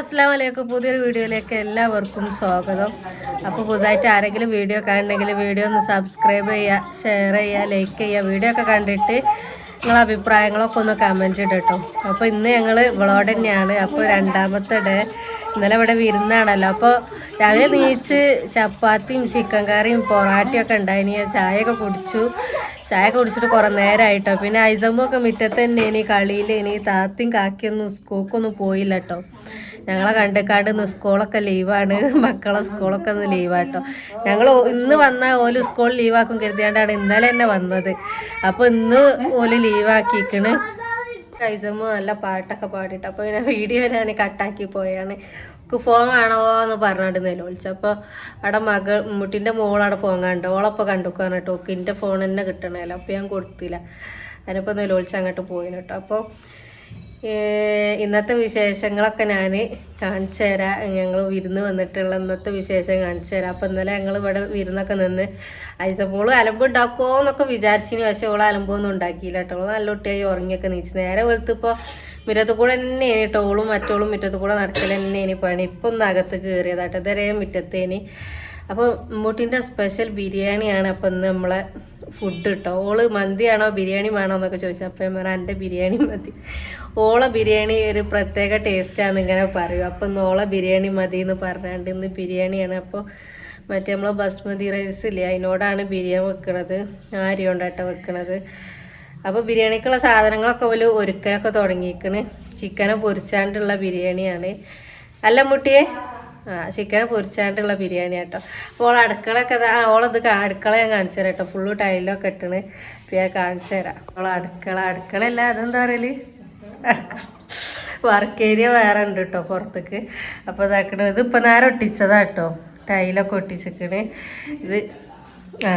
അസ്സാം വലൈക്കും പുതിയൊരു വീഡിയോയിലേക്ക് എല്ലാവർക്കും സ്വാഗതം. അപ്പോൾ പുതുതായിട്ട് ആരെങ്കിലും വീഡിയോ കാണണമെങ്കിൽ വീഡിയോ ഒന്ന് സബ്സ്ക്രൈബ് ചെയ്യുക ഷെയർ ചെയ്യുക ലൈക്ക് ചെയ്യുക വീഡിയോ ഒക്കെ കണ്ടിട്ട് നിങ്ങളെ അഭിപ്രായങ്ങളൊക്കെ ഒന്ന് കമന്റ് ഇടട്ടോ അപ്പോൾ ഇന്ന് ഞങ്ങൾ ഇവളോട് തന്നെയാണ്. അപ്പോൾ രണ്ടാമത്തെ ഡേ ഇന്നലെ ഇവിടെ വിരുന്നാണല്ലോ. അപ്പോൾ രാവിലെ നീച്ച് ചപ്പാത്തിയും ചിക്കൻ കറിയും പൊറാട്ടയും ഒക്കെ ഉണ്ടായിനി. ചായയൊക്കെ കുടിച്ചു. ചായ കുടിച്ചിട്ട് കുറേ നേരമായിട്ടോ പിന്നെ ഐസമ്മൊക്കെ മുറ്റത്ത് തന്നെ ഇനി കളിയിൽ ഇനി താത്തിയും കാക്കിയൊന്നും സ്കൂക്കൊന്നും പോയില്ല കേട്ടോ ഞങ്ങളെ കണ്ടേക്കാണ്ട് ഇന്ന് സ്കൂളൊക്കെ ലീവാണ്. മക്കളെ സ്കൂളൊക്കെ ഒന്ന് ലീവാട്ടോ. ഞങ്ങൾ ഇന്ന് വന്ന ഓൽ സ്കൂൾ ലീവാക്കും കരുതിയാണ്ടാണ് ഇന്നലെ തന്നെ വന്നത്. അപ്പോൾ ഇന്ന് ഓൽ ലീവാക്കിക്കണ്. കൈസമ്മ നല്ല പാട്ടൊക്കെ പാടിയിട്ട് അപ്പോൾ പിന്നെ വീഡിയോ ഞാൻ കട്ടാക്കി പോയാണ്. ഫോൺ വേണോ എന്ന് പറഞ്ഞിട്ട് നില അപ്പോൾ അവിടെ മകൾ മുട്ടിന്റെ മോളവിടെ ഫോൺ കണ്ടു. ഓളപ്പോൾ കണ്ടുക്കാൻ കേട്ടോ ഓക്ക് എന്റെ ഫോൺ തന്നെ കിട്ടണമല്ലോ അപ്പോൾ ഞാൻ കൊടുത്തില്ല. അതിനിപ്പോൾ നിലവിളിച്ച് അങ്ങോട്ട് പോയിന് കേട്ടോ അപ്പോൾ ഇന്നത്തെ വിശേഷങ്ങളൊക്കെ ഞാൻ കാണിച്ചു തരാം. ഞങ്ങൾ വിരുന്ന് വന്നിട്ടുള്ള ഇന്നത്തെ വിശേഷം കാണിച്ചു തരാം. അപ്പം ഇന്നലെ ഞങ്ങൾ ഇവിടെ വിരുന്നൊക്കെ നിന്ന് അയച്ചപ്പോൾ അലമ്പ് ഉണ്ടാക്കുമോ എന്നൊക്കെ വിചാരിച്ചിന്. പക്ഷേ ഓൾ അലമ്പൊന്നും ഉണ്ടാക്കിയില്ല കേട്ടോ. നല്ല കുട്ടിയായി ഉറങ്ങിയൊക്കെ നീച്ച്. നേരെ വെളുത്തിപ്പോൾ മുറ്റത്ത് കൂടെ തന്നെ ഇനി ടോളും മറ്റോളും മുറ്റത്ത് കൂടെ നടക്കൽ തന്നെ ഇനി പണി. ഇപ്പം ഒന്ന് അകത്ത് കയറിയതാട്ടോ ഇതുവരെ മുറ്റത്തേനി. അപ്പോൾ മുട്ടിന്റെ സ്പെഷ്യൽ ബിരിയാണിയാണ് അപ്പം ഇന്ന് നമ്മളെ ഫുഡ് കിട്ടോ. ഓൾ മന്തിയാണോ ബിരിയാണി വേണോ എന്നൊക്കെ ചോദിച്ചു. അപ്പം പറഞ്ഞാൽ എന്റെ ബിരിയാണി മതി. ഓളെ ബിരിയാണി ഒരു പ്രത്യേക ടേസ്റ്റാന്ന് ഇങ്ങനെ പറയും. അപ്പം ഇന്ന് ഓള ബിരിയാണി മതി എന്ന് പറഞ്ഞാണ്ട് ഇന്ന് ബിരിയാണിയാണ്. അപ്പോൾ മറ്റേ നമ്മൾ ബസ്മതി റൈസ് ഇല്ലേ അതിനോടാണ് ബിരിയാണി വെക്കണത്. ആരി കൊണ്ടാട്ട വെക്കണത്. അപ്പോൾ ബിരിയാണിക്കുള്ള സാധനങ്ങളൊക്കെ ഒരു ഒരുക്കലൊക്കെ തുടങ്ങിയിരിക്കണ് ചിക്കനെ പൊരിച്ചാണ്ടുള്ള ബിരിയാണിയാണ്. അല്ല മുട്ടിയെ? ആ ചിക്കനെ പൊരിച്ചാണ്ടുള്ള ബിരിയാണി കേട്ടോ അപ്പോൾ ഓൾ അടുക്കളയൊക്കെ ആ, ഓളത് അടുക്കള ഞാൻ കാണിച്ചു തരാം കേട്ടോ ഫുള്ള് ടൈലൊക്കെ ഇട്ടണ്. ഇപ്പം ഞാൻ കാണിച്ചു തരാം. ഓൾ അടുക്കള അടുക്കള അല്ല അതെന്താ പറയൽ? വർക്ക് ഏരിയ വേറെ ഉണ്ട് കേട്ടോ പുറത്തേക്ക്. അപ്പോൾ ഇതാക്കണ ഇത് ഇപ്പം നേരെ ഒട്ടിച്ചതാ കേട്ടോ ടൈലൊക്കെ ഒട്ടിച്ചിക്കണ് ഇത് ആ.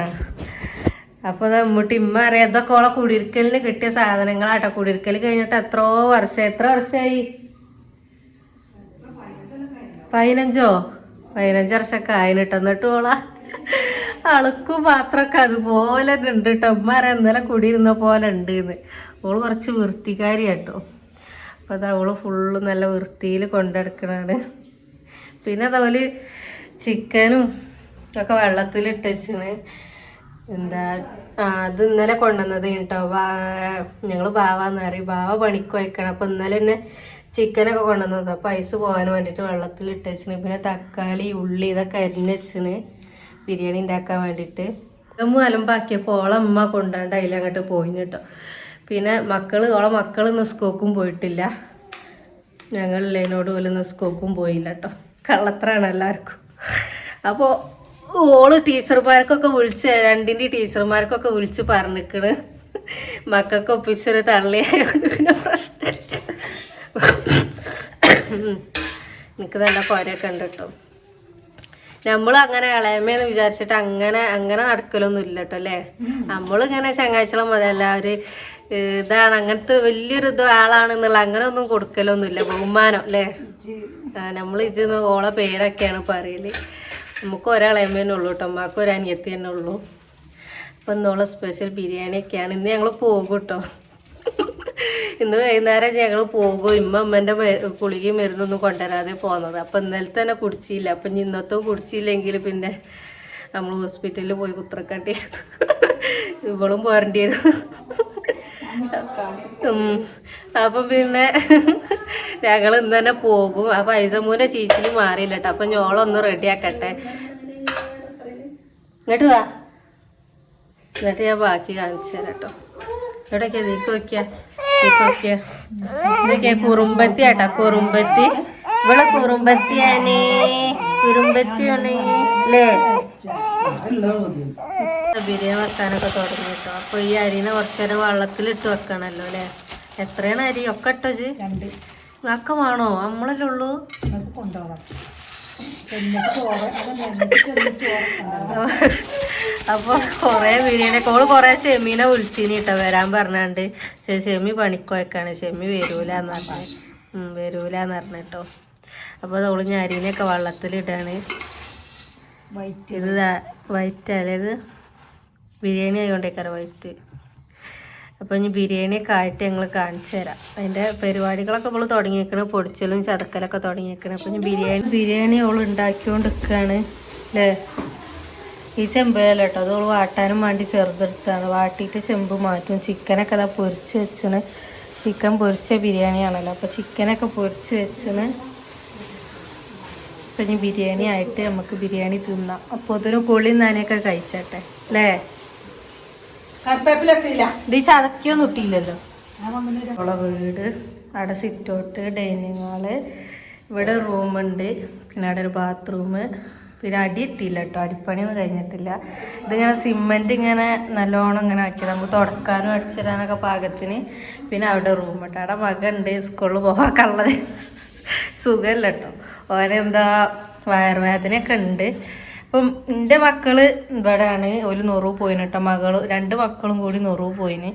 അപ്പോൾ അത് അമ്മൂട്ടി ഇമ്മ അറിയാം ഇതൊക്കെ ഓളെ കുടിയിരിക്കലിന് കിട്ടിയ സാധനങ്ങളാട്ടോ. കുടിയിരിക്കൽ കഴിഞ്ഞിട്ട് എത്രയോ വർഷം എത്ര വർഷമായി പതിനഞ്ചോ? പതിനഞ്ച് വർഷമൊക്കെ ആയിട്ടോ എന്നിട്ട് ഓള അളുക്കും പാത്രമൊക്കെ അതുപോലെ ഉണ്ട് കേട്ടോ ഉമ്മ അറിയാം ഇന്നലെ കുടിയിരുന്ന പോലെ ഉണ്ട് ഓൾ കുറച്ച് വൃത്തികാരി കേട്ടോ അപ്പോൾ അത് അവൾ ഫുള്ള് നല്ല വൃത്തിയിൽ കൊണ്ടെടുക്കണാണ്. പിന്നെ അതുപോലെ ചിക്കനും ഒക്കെ വെള്ളത്തിൽ എന്താ അത് ഇന്നലെ കൊണ്ടുവന്നത് കേട്ടോ. ഞങ്ങൾ ബാവാന്ന് പറയും. ബാവ പണിക്ക് വയ്ക്കണം അപ്പം ഇന്നലെ തന്നെ ചിക്കനൊക്കെ കൊണ്ടുവന്നത്. അപ്പം ഐസ് പോകാൻ വേണ്ടിയിട്ട് വെള്ളത്തിൽ ഇട്ടുവെച്ചിന് പിന്നെ തക്കാളി ഉള്ളി ഇതൊക്കെ അരിഞ്ഞ് വെച്ചിന്. ബിരിയാണി ഉണ്ടാക്കാൻ വേണ്ടിയിട്ട്. ഇതമ്മ അലമ്പാക്കിയപ്പോൾ ഓളമ്മ കൊണ്ടാണ്ട് അതിലങ്ങോട്ട് പോയിന് പിന്നെ മക്കൾ ഓളെ മക്കൾ ഇന്ന് സ്കോക്കും പോയിട്ടില്ല. ഞങ്ങളില്ലേനോട് പോലും ഇന്ന് സ്കോക്കും പോയില്ല കേട്ടോ കള്ളത്രാണ് എല്ലാവർക്കും. അപ്പോൾ ഓൾ ടീച്ചർമാർക്കൊക്കെ വിളിച്ച് രണ്ടിന്റെ ടീച്ചർമാർക്കൊക്കെ വിളിച്ച് പറഞ്ഞിക്കണ്. മക്കൾക്ക് ഒപ്പിച്ചൊരു തള്ളിയായതുകൊണ്ട് പിന്നെ പ്രശ്നമില്ല എനിക്ക് നല്ല കുരൊക്കെ ഉണ്ട് കേട്ടോ നമ്മൾ അങ്ങനെ ഇളയമേന്ന് വിചാരിച്ചിട്ട് അങ്ങനെ അങ്ങനെ നടക്കലൊന്നും ഇല്ല കേട്ടോ അല്ലേ? നമ്മളിങ്ങനെ ചങ്ങാഴ്ചകളും മതി എല്ലാവര് ഇതാണ് അങ്ങനത്തെ വലിയൊരു ഇത് ആളാണെന്നുള്ള അങ്ങനെ ഒന്നും കൊടുക്കലൊന്നും ഇല്ല ബഹുമാനം അല്ലേ? നമ്മൾ ഇത് ഓളെ പേരൊക്കെയാണ് പറയൽ. നമുക്ക് ഒരാളേമേനെ ഉള്ളൂ കേട്ടോ അമ്മയ്ക്ക് ഒരു അനിയത്തി തന്നെ ഉള്ളൂ. അപ്പം ഇന്നോളെ സ്പെഷ്യൽ ബിരിയാണിയൊക്കെയാണ് ഇന്ന് ഞങ്ങൾ പോകും കേട്ടോ ഇന്ന് വൈകുന്നേരം ഞങ്ങൾ പോകും. ഇമ്മ അമ്മന്റെ കുളികയും മരുന്നൊന്നും കൊണ്ടുവരാതെ പോകുന്നത് അപ്പം ഇന്നലെ തന്നെ കുടിച്ചില്ല. അപ്പം ഇനി ഇന്നത്തെ കുടിച്ചില്ലെങ്കിൽ പിന്നെ നമ്മൾ ഹോസ്പിറ്റലിൽ പോയി കുത്രക്കട്ടി ഇവളും പോരേണ്ടി വരും. ഉം. അപ്പം പിന്നെ ഞങ്ങൾ ഇന്ന് തന്നെ പോകും. അപ്പം ഐസമൂനെ ചീച്ചിൽ മാറിയില്ല കേട്ടോ അപ്പം ഞോളൊന്ന് റെഡിയാക്കട്ടെ ഇങ്ങോട്ട് വാ. എന്നിട്ട് ഞാൻ ബാക്കി കാണിച്ചു തരാം കേട്ടോ എവിടെയൊക്കെയാ നീക്ക് നോക്കിയാ. നീക്ക് നോക്കിയാ. ഇതൊക്കെയാ കുറുമ്പത്തി ആട്ടാ. കുറുമ്പത്തി. ഇവിടെ കുറുമ്പത്തിയാണേ. കുറുമ്പത്തിയാണ്. അല്ലേ? ബിരിയാണി വെക്കാനൊക്കെ തുടങ്ങി കേട്ടോ അപ്പൊ ഈ അരിനെ കുറച്ചേരം വെള്ളത്തിലിട്ട് വെക്കണല്ലോ അല്ലേ എത്രയാണ് അരി? ഒക്കെ ഇട്ടോ ജി രണ്ട്. ഒക്കെ വേണോ? നമ്മളല്ലേ ഉള്ളൂ? അപ്പൊ കൊറേ ബിരിയാണി ഓൾ കൊറേ ഷെമീനെ വിളിച്ചിനി കേട്ടോ വരാൻ പറഞ്ഞാണ്ട്. ഷെമി പണിക്കോയക്കാണ് ഷെമി വരൂലെന്ന് പറഞ്ഞു. ഉം വരൂലെന്ന് പറഞ്ഞു കേട്ടോ അപ്പൊ അതോൾ ഞാൻ അരിനെയൊക്കെ വെള്ളത്തിലിടാണ്. വൈറ്റ് ഇത് വൈറ്റ് അല്ലേ ഇത്? ബിരിയാണി ആയതുകൊണ്ടേക്കാരം വൈറ്റ് അപ്പോൾ ഇനി ബിരിയാണിയൊക്കെ ആയിട്ട് ഞങ്ങൾ കാണിച്ചു തരാം. അതിന്റെ പരിപാടികളൊക്കെ നമ്മൾ തുടങ്ങിയേക്കണ്. പൊടിച്ചലും ചതക്കലൊക്കെ തുടങ്ങിയേക്കണ്. അപ്പോൾ ഇനി ബിരിയാണി ബിരിയാണി അവൾ ഉണ്ടാക്കിക്കൊണ്ട് നിൽക്കുകയാണ് അല്ലേ ഈ ചെമ്പല്ല കേട്ടോ അത് അവൾ വാട്ടാനും വേണ്ടി ചെറുതെടുത്താണ്. വാട്ടിയിട്ട് ചെമ്പ് മാറ്റും. ചിക്കനൊക്കെ അതാ പൊരിച്ച് വെച്ചിന് ചിക്കൻ പൊരിച്ച ബിരിയാണിയാണല്ലോ. അപ്പോൾ ചിക്കനൊക്കെ പൊരിച്ച് വെച്ചിന് അപ്പം ഇനി ബിരിയാണി ആയിട്ട് നമുക്ക് ബിരിയാണി തിന്നാം. അപ്പോൾ അതൊരു കുളി നാനൊക്കെ കഴിച്ചട്ടെ. അല്ലേ ഇത് ചതക്കിയൊന്നും ഇട്ടില്ലല്ലോ. നമ്മളെ വീട് അവിടെ സിറ്റോട്ട് ഡൈനിങ് ഹാൾ ഇവിടെ റൂമുണ്ട് പിന്നെ അവിടെ ഒരു ബാത്റൂം പിന്നെ അടി ഇട്ടില്ല കേട്ടോ. അടിപ്പണിയൊന്നും കഴിഞ്ഞിട്ടില്ല. ഇതിങ്ങനെ സിമെന്റ് ഇങ്ങനെ നല്ലോണം ഇങ്ങനെ ആക്കി നമുക്ക് തുടക്കാനും അടിച്ചിടാനൊക്കെ പാകത്തിന്. പിന്നെ അവിടെ റൂം കേട്ടോ അവിടെ മകണ്ട് സ്കൂളിൽ പോകാൻ കള്ളത് സുഖമല്ല കേട്ടോ. ഓരെന്താ വയറുവേദനയൊക്കെ ഉണ്ട്. അപ്പം എന്റെ മക്കൾ ഇവിടെയാണ്. ഒരു നൊറു പോയിന് കേട്ടോ മകൾ. രണ്ട് മക്കളും കൂടി നൊറു പോയിന്.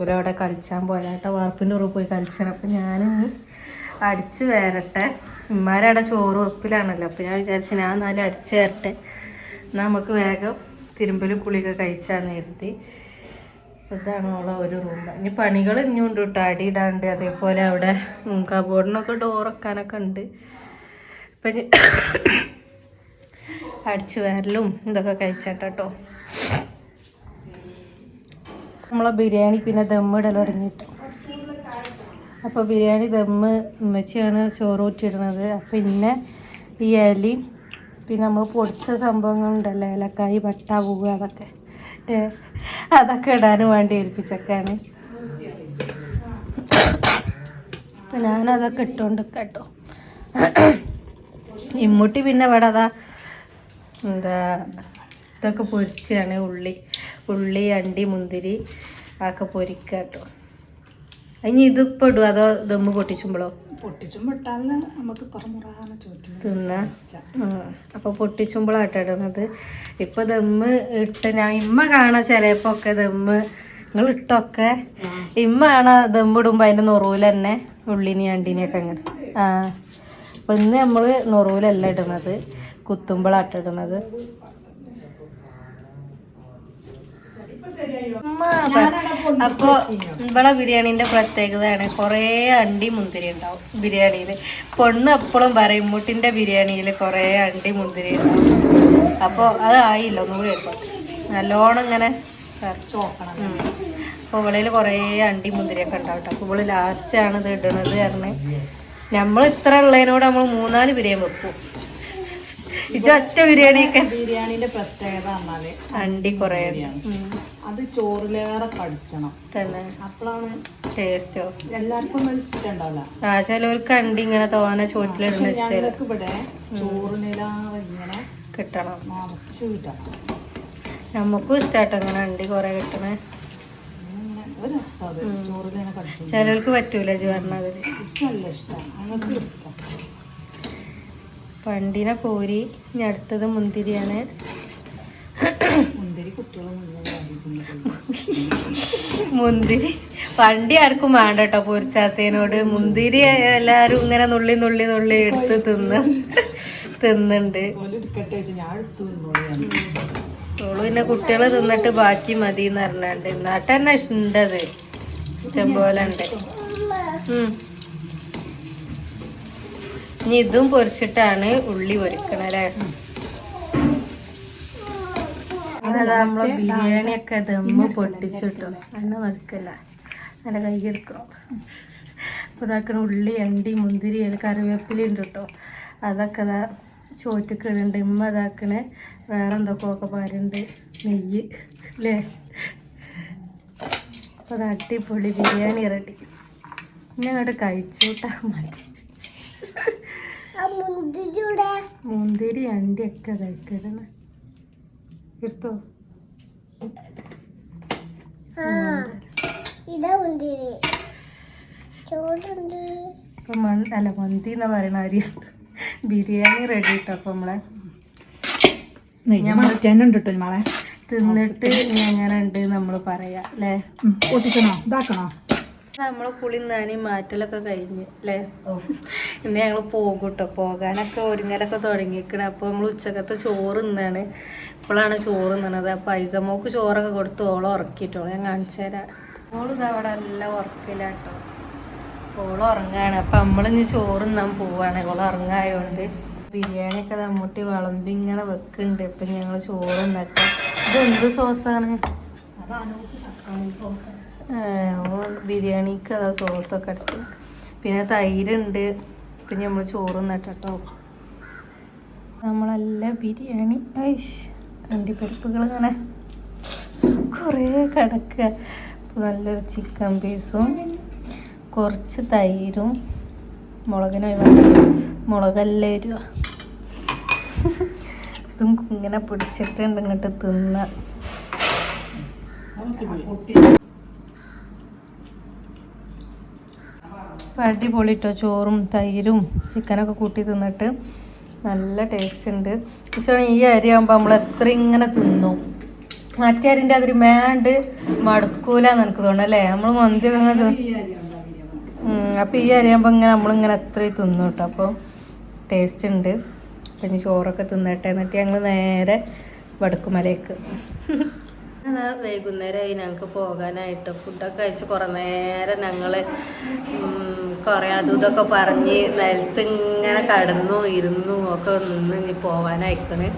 ഒരു അവിടെ കളിച്ചാൻ പോയാട്ടോ വാർപ്പിന്റെ ഉറവ് പോയി കളിച്ചാണ്. അപ്പം ഞാൻ അടിച്ച് വരട്ടെ. ഉമ്മാരവിടെ ചോറ് ഉറപ്പിലാണല്ലോ അപ്പം ഞാൻ വിചാരിച്ചു ഞാൻ എന്നാലും അടിച്ച് വരട്ടെ. എന്നാൽ നമുക്ക് വേഗം തിരുമ്പലും കുളിയൊക്കെ കഴിച്ചാൽ നേരത്തി ഇതാണ് നമ്മളെ ഒരു റൂം. ഇനി പണികൾ ഇനിയുണ്ട് കേട്ടോ അടി ഇടാണ്ട്. അതേപോലെ അവിടെ കബോർഡിനൊക്കെ ഡോറൊക്കാനൊക്കെ ഉണ്ട്. ഇനി അടിച്ചു വരലും ഇതൊക്കെ കഴിച്ചാട്ടോ നമ്മളെ ബിരിയാണി പിന്നെ ദമ്മിടൽ തുടങ്ങിയിട്ട്. അപ്പോൾ ബിരിയാണി ദമ്മ് ഉമ്മച്ചിയാണ് ചോറ് ഊറ്റിയിടുന്നത്. പിന്നെ ഈ ഇലയും പിന്നെ നമ്മൾ പൊടിച്ച സംഭവങ്ങളുണ്ടല്ലോ ഏലക്കായി പട്ട പൂവ് അതൊക്കെ. അതൊക്കെ ഇടാനും വേണ്ടി ഏൽപ്പിച്ചൊക്കെയാണ്. അപ്പം ഞാനതൊക്കെ ഇട്ടുകൊണ്ട് കേട്ടോ ഇമ്മൂട്ടി പിന്നെ ഇവിടെ അതാ എന്താ ഇതൊക്കെ പൊരിച്ചാണ് ഉള്ളി. ഉള്ളി അണ്ടി മുന്തിരി അതൊക്കെ പൊരിക്കുക കേട്ടോ ഇനി ഇതിപ്പോൾ ഇടും അതോ ദമ്മ് പൊട്ടിച്ചുമ്പോഴോ പൊട്ടിച്ചും വിട്ടാൽ നമുക്ക് തിന്ന? അപ്പോൾ പൊട്ടിച്ചുമ്പോഴാട്ടോ ഇടുന്നത് ഇപ്പോൾ ദമ്മ് ഇട്ട് ഞാൻ ഇമ്മ കാണാ ചിലപ്പോൾ ഒക്കെ ദമ്മ്. നിങ്ങൾ ഇട്ടൊക്കെ? ഇമ്മ കാണാ ദമ്മ് ഇടുമ്പോൾ അതിന്റെ നൊറവിൽ തന്നെ ഉള്ളിനെയും അണ്ടിനെയൊക്കെ അങ്ങനെ ആ അപ്പൊ ഇന്ന് നമ്മൾ നൊറവിലല്ല ഇടുന്നത് കുത്തുമ്പോഴാട്ടോ ഇടുന്നത് അപ്പൊ ഇവിടെ ബിരിയാണിന്റെ പ്രത്യേകതയാണ്. കുറേ അണ്ടി മുന്തിരി ഉണ്ടാവും ബിരിയാണിയിൽ പൊണ്ണ് എപ്പോഴും പറയും മുട്ടിന്റെ ബിരിയാണിയിൽ കുറേ അണ്ടി മുന്തിരി ഉണ്ടാവും. അപ്പോൾ അത് ആയില്ല ഒന്നുകൂടി നല്ലോണം ഇങ്ങനെ അപ്പൊ അപ്പോൾ ഇവളിൽ കുറേ അണ്ടി മുന്തിരിയൊക്കെ ഉണ്ടാവും കേട്ടോ അപ്പോൾ ഇവൾ ആണ് ഇത് ഇടണത് കാരണം നമ്മൾ ഇത്ര ഉള്ളതിനോട് നമ്മൾ മൂന്നാൽ ബിരിയാണി വെക്കും. ഇത് ബിരിയാണി ബിരിയാണിയൊക്കെ? ബിരിയാണിന്റെ പ്രത്യേകത പറഞ്ഞാൽ അണ്ടി കൊറേ. അത് ചോറിലേറെ കടിച്ചണം തന്നെ. അപ്പോഴാണ് ടേസ്റ്റോ? എല്ലാവർക്കും ഒന്നും ഇഷ്ടം ഉണ്ടാവില്ല ആ ചിലവർക്ക് അണ്ടി ഇങ്ങനെ തോനെ ചോറ്റിലിടുന്ന ഇഷ്ടമല്ല ഇവിടെ ചോറിനിലാതെ ഇങ്ങനെ കിട്ടണം. നിറച്ച് കിട്ടണം നമുക്കും ഇഷ്ടാട്ടോ ഇങ്ങനെ അണ്ടി കൊറേ കിട്ടണേ. ചിലർക്ക് പറ്റൂല ജി പറഞ്ഞത് എനിക്ക് നല്ല ഇഷ്ടമാണ് ഞങ്ങൾക്ക് ഇഷ്ടം. പണ്ടിനെ കോരി ഇനി അടുത്തത് മുന്തിരിയാണ്. മുന്തിരി മുന്തിരി. വണ്ടി ആർക്കും വേണ്ട കേട്ടോ പൊരിച്ചാത്തേനോട്. മുന്തിരി എല്ലാരും ഇങ്ങനെ നുള്ളി നുള്ളി നുള്ളി എടുത്ത് തിന്ന് തിന്നുണ്ട് ഓൾ പിന്നെ കുട്ടികൾ തിന്നിട്ട് ബാക്കി മതി എന്ന് പറഞ്ഞാണ്ട്. തന്നെ ഉണ്ടത് ഇഷ്ടം പോലെ ഉണ്ട്. ഉം. ഇനി ഇതും പൊരിച്ചിട്ടാണ് ഉള്ളി പൊരിക്കണല്ലേ? നമ്മളെ ബിരിയാണി ഒക്കെ ദമ്മ് പൊട്ടിച്ചിട്ടു. അന്ന് നടക്കില്ല നല്ല കൈ എടുക്കണം അപ്പോൾ ഇതാക്കണ ഉള്ളി അണ്ടി മുന്തിരി കറിവേപ്പില ഉണ്ട് കേട്ടോ. അതൊക്കെ ഇതാ ചോറ്റക്ക് ഇടുന്നുണ്ട് ഇമ്മ ഇതാക്കണേ വേറെ എന്തൊക്കെയൊക്കെ പാരുണ്ട്. നെയ്യ് അല്ലേ? അപ്പോൾ അത് അടിപൊളി ബിരിയാണി റെഡി. ഇനി അങ്ങോട്ട് കഴിച്ചൂട്ടാ മതി. മുന്തിരി അണ്ടി ഒക്കെ കഴിക്കണം എടുത്തോ മന്തി അല്ല മന്തി എന്ന് പറയണ അരി ബിരിയാണി റെഡി ഇട്ടോ അപ്പൊ നമ്മളെ? മാറ്റാനുണ്ട് കേട്ടോ മളെ. തിന്നിട്ട് ഇനി എങ്ങനെ ഉണ്ട് നമ്മൾ പറയാ അല്ലേ? പൊട്ടിക്കണോ ഇതാക്കണോ? നമ്മളെ കുളി നാനി മാറ്റലൊക്കെ കഴിഞ്ഞ് അല്ലേ ഇന്ന് ഞങ്ങൾ പോകും കേട്ടോ പോകാനൊക്കെ ഒരുങ്ങലൊക്കെ തുടങ്ങിയിരിക്കണം അപ്പോൾ നമ്മൾ ഉച്ചക്കത്തെ ചോറ് തിന്നാണ് ഇപ്പോഴാണ് ചോറ് തിന്നണത് അപ്പോൾ ഐസമോക്ക് ചോറൊക്കെ കൊടുത്ത് ഓളം ഉറക്കിയിട്ടോളൂ. ഞാൻ കാണിച്ചു തരാം. ഓൾ ഇതാ അവിടെ എല്ലാം ഉറക്കില്ലാട്ടോ ഓൾ ഉറങ്ങാണ്. അപ്പൊ നമ്മളിന്ന് ചോറ് തിന്നാൻ പോവാണ്. ഓൾ ഉറങ്ങായോണ്ട് ബിരിയാണി ഒക്കെ വിളമ്പി ഇങ്ങനെ വെക്കുന്നുണ്ട് ഇപ്പൊ ഞങ്ങൾ ചോറ് ഉണ്ടാക്കാം ഇത് എന്ത് സോസാണ് സോസ്. ബിരിയാണിക്ക് അതാ സോസൊക്കെ അടിച്ച്. പിന്നെ തൈരുണ്ട്. പിന്നെ നമ്മൾ ചോറ് നട്ടോ നമ്മളല്ല ബിരിയാണി ഐഷ് അണ്ടിപ്പരിപ്പുകൾ ഇങ്ങനെ കുറേ കിടക്കുക നല്ലൊരു ചിക്കൻ പീസും കുറച്ച് തൈരും മുളകിന് മുളകല്ലേ വരിക ഇതും ഇങ്ങനെ പിടിച്ചിട്ടുണ്ട് ഇങ്ങോട്ട് തിന്ന. അടിപൊളി കേട്ടോ ചോറും തൈരും ചിക്കനൊക്കെ കൂട്ടി തിന്നിട്ട് നല്ല ടേസ്റ്റ് ഉണ്ട് പക്ഷേ ഈ അരി ആകുമ്പോൾ നമ്മൾ എത്ര ഇങ്ങനെ തിന്നു. മറ്റേ അരിന്റെ അതിൽ മേണ്ട് മടുക്കൂലെന്ന് എനിക്ക് തോന്നുന്നു അല്ലേ? നമ്മൾ മന്തി ഇങ്ങനെ അപ്പോൾ ഈ അരി ആകുമ്പോൾ ഇങ്ങനെ നമ്മളിങ്ങനെ എത്രയും തിന്നു കേട്ടോ. അപ്പോൾ ടേസ്റ്റ് ഉണ്ട് പിന്നെ ചോറൊക്കെ തിന്നട്ടെ എന്നിട്ട് ഞങ്ങൾ നേരെ വടക്കുമലയ്ക്ക് അതാ വൈകുന്നേരമായി ഞങ്ങൾക്ക് പോകാനായിട്ട്. ഫുഡൊക്കെ കഴിച്ച് കുറേ നേരം ഞങ്ങൾ കുറേ അതും ഇതൊക്കെ പറഞ്ഞ് നിലത്ത് ഇങ്ങനെ കടന്നു ഇരുന്നു ഒക്കെ നിന്ന് ഇനി പോവാനായിക്കണ്.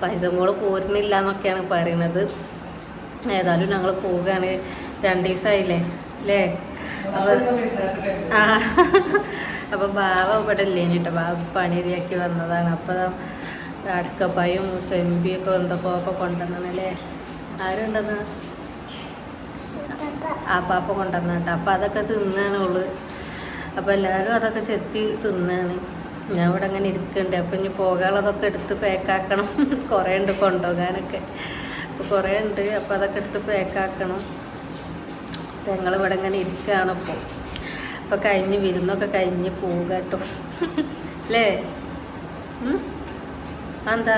പൈസ മോൾ പോരുന്നില്ല എന്നൊക്കെയാണ് പറയണത്. ഏതായാലും ഞങ്ങൾ പോവുകയാണ്. രണ്ട് ദിവസമായില്ലേ അല്ലേ ആ അപ്പൊ ബാവ ഇവിടെ ഇല്ലേ കേട്ടോ? ബാബ പണി ശരിയാക്കി വന്നതാണ്. അപ്പൊ അടക്കപ്പായും സെമ്പിയൊക്കെ എന്തൊക്കെ ഒക്കെ കൊണ്ടുവന്നല്ലേ ആരുണ്ടെന്ന് ആ പാപ്പ കൊണ്ടുവന്ന കേട്ടോ. അപ്പൊ അതൊക്കെ തിന്നാണ് ഓൾ അപ്പൊ എല്ലാവരും അതൊക്കെ ചെത്തി തിന്നാണ്. ഞാൻ ഇവിടെ അങ്ങനെ ഇരിക്കുന്നുണ്ട് അപ്പൊ ഇനി പോകാനുള്ളതൊക്കെ എടുത്ത് പാക്കാക്കണം കുറേ ഉണ്ട് കൊണ്ടുപോകാനൊക്കെ. അപ്പോൾ കുറേ ഉണ്ട്. അപ്പൊ അതൊക്കെ എടുത്ത് പാക്കാക്കണം ഞങ്ങൾ ഇവിടെ ഇങ്ങനെ ഇരിക്കുകയാണ് ഇപ്പോൾ അപ്പോൾ കഴിഞ്ഞ് വിരുന്നൊക്കെ കഴിഞ്ഞ് പോവുക കേട്ടോ. അല്ലേ? എന്താ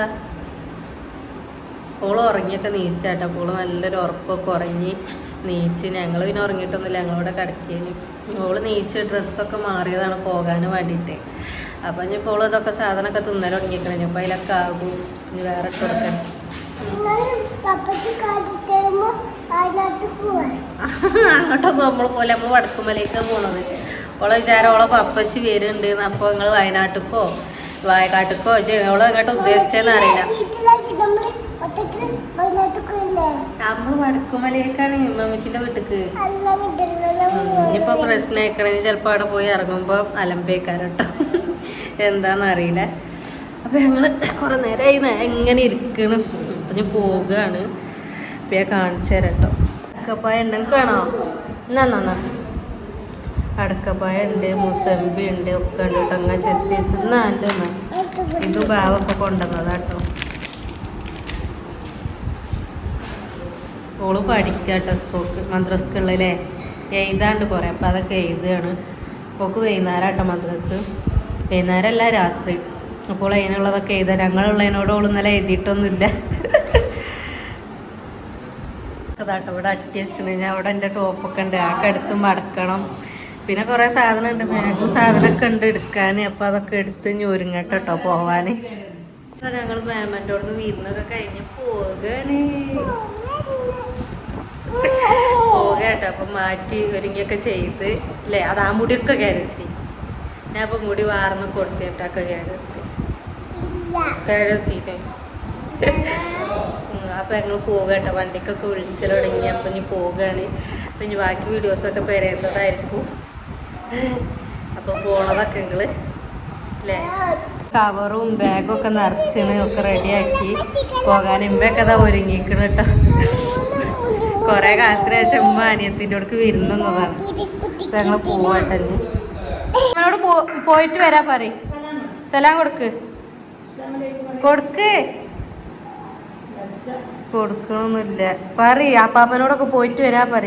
ഓൾ ഉറങ്ങിയൊക്കെ നീച്ചാട്ടോ. അപ്പോൾ നല്ലൊരു ഉറക്കമൊക്കെ ഉറങ്ങി നീച്ച്. ഞങ്ങൾ പിന്നെ ഉറങ്ങിയിട്ടൊന്നുമില്ല. ഞങ്ങളിവിടെ കിടക്കേനി. ഓൾ നീച്ച് ഡ്രസ്സൊക്കെ മാറിയതാണ് പോകാൻ വേണ്ടിയിട്ട് അപ്പം ഇനി ഇപ്പോൾ ഇതൊക്കെ സാധനമൊക്കെ തിന്നൽ തുടങ്ങിക്കണം ഇനി അതിലൊക്കെ ആകും. ഇനി വേറെ ഇട്ട് കൊടുക്കാൻ അങ്ങോട്ടൊന്നും നമ്മൾ പോലെ നമ്മൾ വടക്കുമലേക്ക് പോണത്. ഓളെ വിചാരം ഓളെ പപ്പച്ചി വരുന്നുണ്ട് അപ്പോൾ നിങ്ങൾ വയനാട്ടിക്കോ? വായക്കാട്ടിക്കോ ഓളെ എങ്ങോട്ട് ഉദ്ദേശിച്ചതെന്ന് അറിയില്ല. നമ്മൾ വടക്കുമലയേക്കാണ് മമ്മീഷിന്റെ വീട്ടിക്ക്. ഇനിയിപ്പോ പ്രശ്നം ആയിക്കണെങ്കിൽ ചിലപ്പോൾ അവിടെ പോയി ഇറങ്ങുമ്പോ അലമ്പേക്കാരട്ടോ എന്താന്ന് അറിയില്ല അപ്പൊ ഞങ്ങൾ കുറെ നേരമായി എങ്ങനെ ഇരിക്കണം. അപ്പൊ ഞാൻ പോവുകയാണ് അപ്പൊ ഞാൻ കാണിച്ചു തരാം കേട്ടോ അടക്കപ്പായ ഉണ്ടെങ്കിൽ കാണോ. എന്നാ അടക്കപ്പായ ഉണ്ട് മുസമ്പി ഉണ്ട് ഒക്കെ ഉണ്ട് കേട്ടോ. അങ്ങനെ ചെത്തി എന്നാ എന്റെ ഇത് ബാവൊക്കെ കൊണ്ടുവന്നതാട്ടോ. ഓൾ പഠിക്കാട്ടോ സ്കൂൾക്ക് മദ്രസ്ക്കുള്ളല്ലേ? എഴുതാണ്ട് കുറേ അപ്പോൾ അതൊക്കെ എഴുതുകയാണ് ഓക്ക് വൈകുന്നേരം കേട്ടോ മദ്രസ്. വൈകുന്നേരം അല്ല രാത്രി. അപ്പോൾ അതിനുള്ളതൊക്കെ എഴുതാം ഞങ്ങളുള്ളതിനോട് ഓൾ ഇന്നലെ എഴുതിയിട്ടൊന്നുമില്ല. അതാട്ടോ ഇവിടെ അടിച്ചു ഞാൻ അവിടെ എന്റെ ടോപ്പൊക്കെ ഉണ്ട്. ആ കടുത്ത് മടക്കണം. പിന്നെ കുറേ സാധനം ഉണ്ട് ബാഗും സാധനമൊക്കെ ഉണ്ട് എടുക്കാൻ. അപ്പോൾ അതൊക്കെ എടുത്ത് ഞൊരുങ്ങട്ടോ കേട്ടോ പോവാൻ ഞങ്ങൾ മാമന്റെ അവിടെ നിന്ന് വിരുന്നൊക്കെ കഴിഞ്ഞ് പോവുകയാണ് പോകട്ടെ അപ്പം മാറ്റി ഒരുങ്ങിയൊക്കെ ചെയ്ത് അല്ലേ അത് ആ മുടിയൊക്കെ കയറി ഞാൻ അപ്പം മുടി വാർന്ന് കൊടുത്തിട്ടൊക്കെ കയറി കയറിത്തിട്ട് അപ്പം ഞങ്ങൾ പോകട്ടെ വണ്ടിക്കൊക്കെ വിളിച്ചു തുടങ്ങി. അപ്പം ഇനി പോവുകയാണ്. അപ്പം ഇനി ബാക്കി വീഡിയോസൊക്കെ പെരയുന്നതായിരിക്കും അപ്പം പോണതൊക്കെ നിങ്ങൾ അല്ലേ കവറും ബാഗും ഒക്കെ നിറച്ചിന് ഒക്കെ റെഡിയാക്കി പോകാൻ. ഇമ്പൊക്കെ അതാ ഒരുങ്ങിക്കണം കേട്ടോ. കൊറേ കാലത്തിന് ശേഷം ഉമ്മ അനിയത്തിന്റെ അടുക്ക് വരുന്നതാണ് അപ്പൊ ഞങ്ങൾ പോവാട്ടെ ഇനി. ഉമ്മയോട് പോ- പോയിട്ട് വരാ പറ സലാം കൊടുക്ക്. കൊടുക്ക്. കൊടുക്കണമൊന്നുമില്ല പറ അപ്പാപ്പനോടൊക്കെ പോയിട്ട് വരാ പറ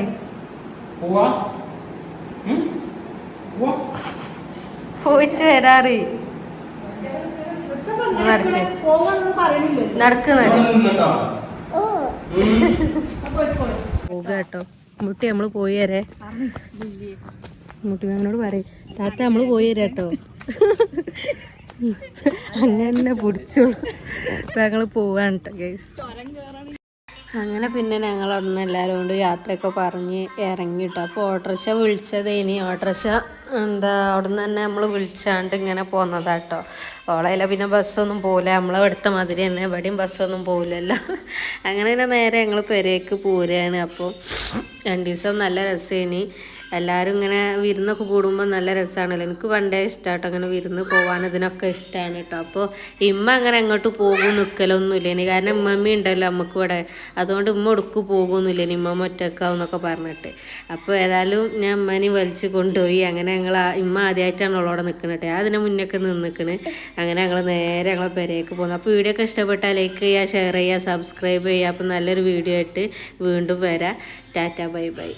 പോയിട്ട് വരാറി നടക്ക്. പോവാന്നൊന്നും അപ്പൊ കേട്ടോ. മുട്ടി നമ്മൾ പോയി വരെ. മുട്ടി മാമനോട് പറയും താത്ത നമ്മൾ പോയി വരാം കേട്ടോ. അങ്ങനെ പിടിച്ചോളൂ. അപ്പൊ ഞങ്ങൾ പോവാണ് കേട്ടോ ഗൈസ് അങ്ങനെ പിന്നെ ഞങ്ങൾ അവിടുന്ന് എല്ലാവരും കൊണ്ട് യാത്രയൊക്കെ പറഞ്ഞ് ഇറങ്ങിട്ടോ അപ്പോൾ ഓട്ടോറിക്ഷ വിളിച്ചത് ഇനി ഓട്ടോറിക്ഷ എന്താ അവിടെ നിന്ന് തന്നെ നമ്മൾ വിളിച്ചാണ്ട് ഇങ്ങനെ പോന്നതാട്ടോ ഓളയില പിന്നെ ബസ്സൊന്നും പോകില്ല നമ്മളെ അടുത്ത മാതിരി തന്നെ എവിടെയും ബസ്സൊന്നും പോകില്ലല്ലോ അങ്ങനെ തന്നെ നേരെ ഞങ്ങൾ പെരേക്ക് പോരുകയാണ് അപ്പോൾ രണ്ട് ദിവസം നല്ല രസേനി. എല്ലാവരും ഇങ്ങനെ വിരുന്നൊക്കെ കൂടുമ്പോൾ നല്ല രസമാണല്ലോ എനിക്ക് പണ്ടേ ഇഷ്ടമാട്ടോ അങ്ങനെ വിരുന്ന് പോകാൻ ഇതിനൊക്കെ ഇഷ്ടമാണ് കേട്ടോ. അപ്പോൾ ഇമ്മ അങ്ങനെ അങ്ങോട്ട് പോകും നിൽക്കലൊന്നുമില്ല ഇനി കാരണം ഇമ്മമ്മ ഉണ്ടല്ലോ നമുക്ക് ഇവിടെ അതുകൊണ്ട് ഉമ്മ ഒടുക്ക് പോകുമൊന്നുമില്ല ഇനി ഇമ്മ ഒറ്റക്കാവെന്നൊക്കെ പറഞ്ഞിട്ട്. അപ്പോൾ ഏതായാലും ഞാൻ ഉമ്മനെ വലിച്ചു കൊണ്ടുപോയി. അങ്ങനെ ഞങ്ങൾ ഇമ്മ ആദ്യമായിട്ടാണ് അവളോടെ നിൽക്കണട്ടെ അതിന് മുന്നൊക്കെ നിന്നിക്കണ്. അങ്ങനെ ഞങ്ങൾ നേരെ ഞങ്ങളെ പെരേക്ക് പോകുന്നു അപ്പോൾ വീഡിയോ ഒക്കെ ഇഷ്ടപ്പെട്ടാൽ ലൈക്ക് ചെയ്യുക ഷെയർ ചെയ്യുക സബ്സ്ക്രൈബ് ചെയ്യുക. അപ്പോൾ നല്ലൊരു വീഡിയോ ആയിട്ട് വീണ്ടും വരാം. Tata bye bye.